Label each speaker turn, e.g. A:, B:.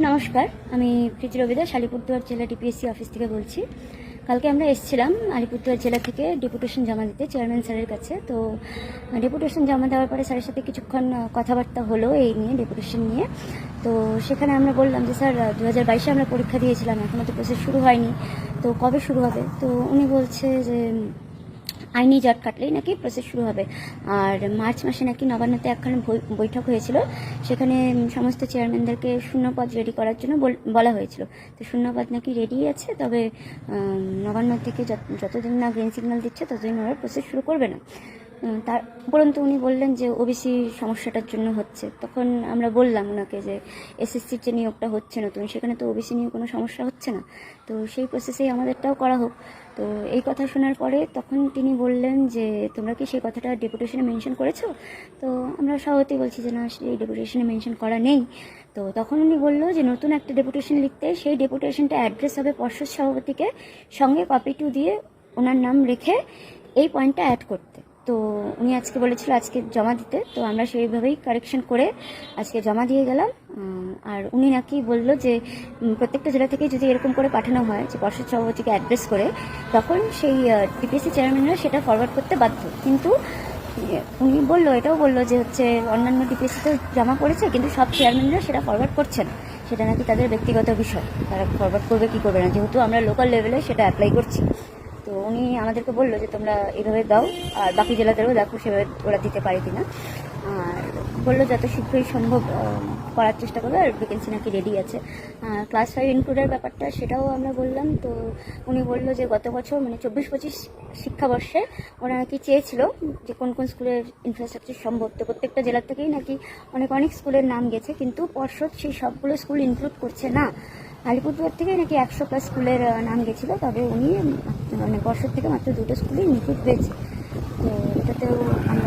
A: নমস্কার, আমি প্রীতি রবিদা আলিপুরদুয়ার জেলা ডিপিএসসি অফিস থেকে বলছি। কালকে আমরা এসেছিলাম আলিপুরদুয়ার জেলা থেকে ডেপুটেশন জমা দিতে চেয়ারম্যান স্যারের কাছে। তো, ডেপুটেশন জমা দেওয়ার পরে স্যারের সাথে কিছুক্ষণ কথাবার্তা হলো এই নিয়ে, ডেপুটেশন নিয়ে। তো সেখানে আমরা বললাম যে, স্যার দু হাজার বাইশে আমরা পরীক্ষা দিয়েছিলাম এখনও তো প্রসেস শুরু হয়নি। তো কবে শুরু হবে? তো উনি বলছে যে আইনি জট কাটলেই নাকি প্রসেস শুরু হবে। আর মার্চ মাসে নাকি নবান্নতে একখানে বৈঠক হয়েছিল। সেখানে সমস্ত চেয়ারম্যানদেরকে শূন্যপদ রেডি করার জন্য বলা হয়েছিল। তো শূন্যপদ নাকি রেডি আছে, তবে নবান্ন থেকে যত- যতদিন না গ্রিন সিগন্যাল দিচ্ছে, ততদিন ওরা প্রসেস শুরু করবে না। তার উপরন্তু উনি বললেন যে ওবিসি সমস্যাটার জন্য হচ্ছে। তখন আমরা বললাম ওনাকে যে এসএসসির যে নিয়োগটা হচ্ছে নতুন, সেখানে তো ওবিসি নিয়ে কোনো সমস্যা হচ্ছে না। তো সেই প্রসেসেই আমাদেরটাও করা হোক। তো এই কথা শোনার পরে তখন তিনি বললেন যে, তোমরা কি সেই কথাটা ডেপুটেশনে মেনশন করেছ? তো আমরা সহজেই বলছি যে, না, সেই ডেপুটেশনে মেনশন করা নেই। তো তখন উনি বলল যে, নতুন একটা ডেপুটেশন লিখতে সেই ডেপুটেশনটা অ্যাড্রেস হবে পর্ষদ সভাপতিকে সঙ্গে কপি টু দিয়ে ওনার নাম রেখে এই পয়েন্টটা অ্যাড করতে। তো উনি আজকে বলেছিল আজকে জমা দিতে, তো আমরা সেইভাবেই কারেকশন করে আজকে জমা দিয়ে গেলাম। আর উনি নাকি বলল যে প্রত্যেকটা জেলা থেকে যদি এরকম করে পাঠানো হয়, যে পর্ষদ সভাপতিকে অ্যাড্রেস করে, তখন সেই টিপিএসসি চেয়ারম্যানরা সেটা ফরওয়ার্ড করতে বাধ্য। কিন্তু উনি বলল, এটাও বলল যে হচ্ছে অন্যান্য ডিপিএসসি তো জমা পড়েছে কিন্তু সব চেয়ারম্যানরা সেটা ফরওয়ার্ড করছে না। সেটা নাকি তাদের ব্যক্তিগত বিষয়। তারা ফরওয়ার্ড করবে কি করবে না? যেহেতু আমরা লোকাল লেভেলে সেটা অ্যাপ্লাই করছি। তো উনি আমাদেরকে বলল যে তোমরা এভাবে দাও, আর বাকি জেলাদেরও দেখো সেভাবে ওরা দিতে পারে কিনা। আর বলল যত শীঘ্রই সম্ভব করার চেষ্টা করবে, আর ভ্যাকেন্সি নাকি রেডি আছে। ক্লাস ফাইভ ইনক্লুডের ব্যাপারটা সেটাও আমরা বললাম। তো উনি বলল যে গত বছর মানে চব্বিশ পঁচিশ শিক্ষাবর্ষে ওরা নাকি চেয়েছিল যে কোন কোন স্কুলের ইনফ্রাস্ট্রাকচার সম্ভব। তো প্রত্যেকটা জেলার থেকেই নাকি অনেক অনেক স্কুলের নাম গেছে, কিন্তু পর্ষদ সেই সবগুলো স্কুল ইনক্লুড করছে না। আলিপুরদুয়ার থেকে নাকি একশো প্লাস স্কুলের নাম গেছিল, তবে উনি মানে বর্ষের থেকে মাত্র দুটো স্কুলেই নিখুঁত পেয়েছি তো এটাতেও আমরা